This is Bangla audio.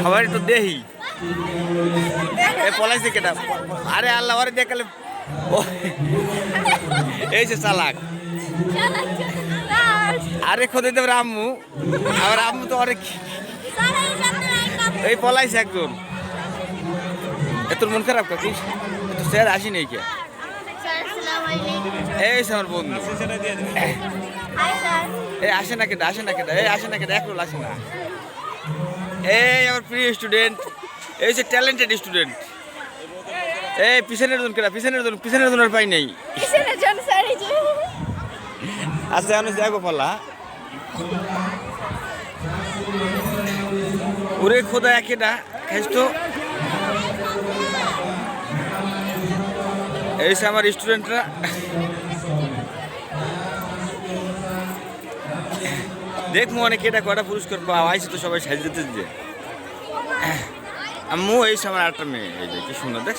সবাই তো দেহি। পলাইছে কেটা আরে আল্লাহ আরে দেখালে এই যে চালাক। আরে খোদে দেব রামু। আর রামু তো অনেক এই পলাইছে একজন। এ তোর মন খারাপ কাকিস? তো স্যার আসি কে? এই আমার বন্ধু। আসে না কেটা আসে না কেটা এই আসে না কেটা এক রোল আসে না। এই আমার প্রিয় স্টুডেন্ট এই হচ্ছে ট্যালেন্টেড স্টুডেন্ট এই পিছনের জন কেটা পিছনের জন পিছনের জন আর পাই নাই। আচ্ছা আমি যাব পালা। ওরে খোদা একেটা খাইস তো। এই আমার স্টুডেন্টরা দেখব অনেক এটা কটা পুরস্কার পাওয়া হয়েছে তো সবাই সাজিয়ে দিতে যে। আম্মু, এই সময় আটটা মেয়ে, এই যে, কি সুন্দর, দেখ।